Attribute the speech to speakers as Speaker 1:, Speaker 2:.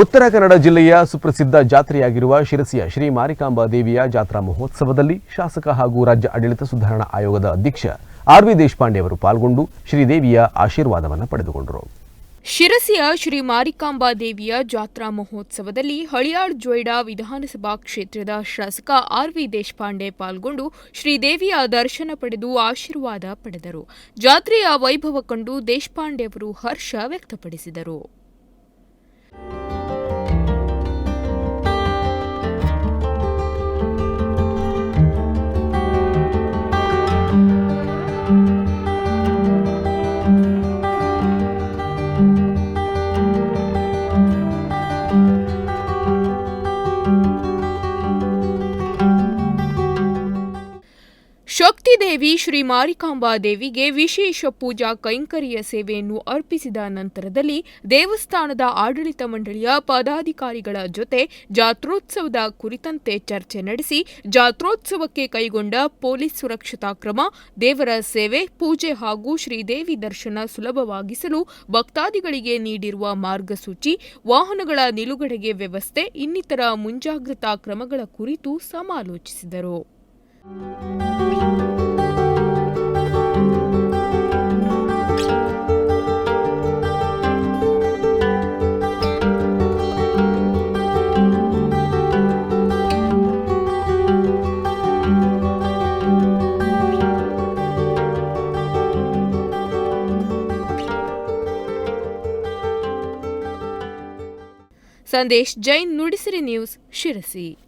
Speaker 1: ಉತ್ತರ ಕನ್ನಡ ಜಿಲ್ಲೆಯ ಸುಪ್ರಸಿದ್ಧ ಜಾತ್ರೆಯಾಗಿರುವ ಶಿರಸಿಯ ಶ್ರೀ ಮಾರಿಕಾಂಬಾ ದೇವಿಯ ಜಾತ್ರಾ ಮಹೋತ್ಸವದಲ್ಲಿ ಶಾಸಕ ಹಾಗೂ ರಾಜ್ಯ ಆಡಳಿತ ಸುಧಾರಣಾ ಆಯೋಗದ ಅಧ್ಯಕ್ಷ ಆರ್ ವಿ ದೇಶಪಾಂಡೆ ಅವರು ಪಾಲ್ಗೊಂಡು ಶ್ರೀದೇವಿಯ ಆಶೀರ್ವಾದವನ್ನು ಪಡೆದುಕೊಂಡರು.
Speaker 2: ಶಿರಸಿಯ ಶ್ರೀ ಮಾರಿಕಾಂಬಾ ದೇವಿಯ ಜಾತ್ರಾ ಮಹೋತ್ಸವದಲ್ಲಿ ಹಳಿಯಾಳ್ ಜೋಯ್ಡಾ ವಿಧಾನಸಭಾ ಕ್ಷೇತ್ರದ ಶಾಸಕ ಆರ್ ವಿ ದೇಶಪಾಂಡೆ ಪಾಲ್ಗೊಂಡು ಶ್ರೀದೇವಿಯ ದರ್ಶನ ಪಡೆದು ಆಶೀರ್ವಾದ ಪಡೆದರು. ಜಾತ್ರೆಯ ವೈಭವ ಕಂಡು ದೇಶಪಾಂಡೆ ಅವರು ಹರ್ಷ ವ್ಯಕ್ತಪಡಿಸಿದರು. ಶಕ್ತಿದೇವಿ ಶ್ರೀ ಮಾರಿಕಾಂಬಾ ದೇವಿಗೆ ವಿಶೇಷ ಪೂಜಾ ಕೈಂಕರ್ಯ ಸೇವೆಯನ್ನು ಅರ್ಪಿಸಿದ ನಂತರದಲ್ಲಿ ದೇವಸ್ಥಾನದ ಆಡಳಿತ ಮಂಡಳಿಯ ಪದಾಧಿಕಾರಿಗಳ ಜೊತೆ ಜಾತ್ರೋತ್ಸವದ ಕುರಿತಂತೆ ಚರ್ಚೆ ನಡೆಸಿ ಜಾತ್ರೋತ್ಸವಕ್ಕೆ ಕೈಗೊಂಡ ಪೊಲೀಸ್ ಸುರಕ್ಷತಾ ಕ್ರಮ, ದೇವರ ಸೇವೆ, ಪೂಜೆ ಹಾಗೂ ಶ್ರೀದೇವಿ ದರ್ಶನ ಸುಲಭವಾಗಿಸಲು ಭಕ್ತಾದಿಗಳಿಗೆ ನೀಡಿರುವ ಮಾರ್ಗಸೂಚಿ, ವಾಹನಗಳ ನಿಲುಗಡೆಗೆ ವ್ಯವಸ್ಥೆ, ಇನ್ನಿತರ ಮುಂಜಾಗ್ರತಾ ಕ್ರಮಗಳ ಕುರಿತು ಸಮಾಲೋಚಿಸಿದರು. ಸಂದೇಶ್ ಜೈನ್ ನುಡಿಸಿರಿ ನ್ಯೂಸ್ ಶಿರಸಿ.